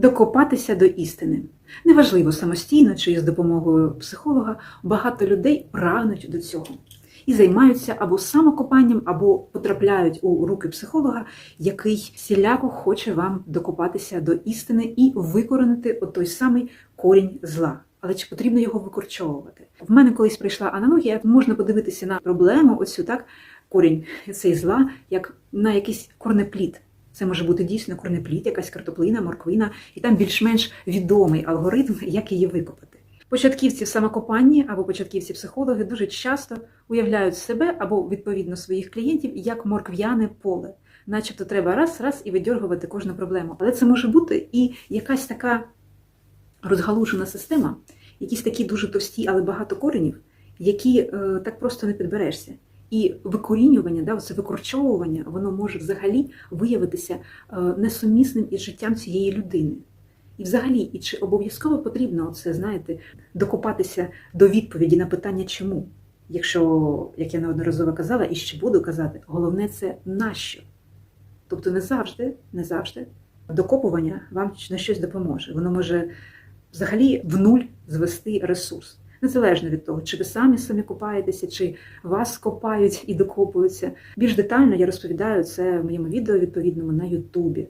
докопатися до істини. Неважливо самостійно чи з допомогою психолога, багато людей прагнуть до цього і займаються або самокопанням, або потрапляють у руки психолога, який всіляко хоче вам докопатися до істини і викоренити той самий корінь зла. Але чи потрібно його викорчовувати? В мене колись прийшла аналогія, можна подивитися на проблему, оцю так, корінь цей зла, як на якийсь корнеплід. Це може бути дійсно корнеплід, якась картоплина, морквина, і там більш-менш відомий алгоритм, як її викопати. Початківці в самокопанні або початківці психологи дуже часто уявляють себе або відповідно своїх клієнтів як моркв'яне поле, начебто треба раз, раз і видьоргувати кожну проблему. Але це може бути і якась така розгалужена система, якісь такі дуже товсті, але багато коренів, які е, так просто не підберешся. І викорінювання, да, це викорчовування, воно може взагалі виявитися е, несумісним із життям цієї людини. І взагалі, і чи обов'язково потрібно це, знаєте, докопатися до відповіді на питання чому? Якщо, як я неодноразово казала, і ще буду казати, головне це нащо. Тобто не завжди, не завжди докопування вам на щось допоможе. Воно може взагалі в нуль звести ресурс. Незалежно від того, чи ви самі самі копаєтеся, чи вас копають і докопуються. Більш детально я розповідаю це в моєму відео відповідному на Ютубі.